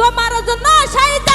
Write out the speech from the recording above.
তোমার জন্য সাইতে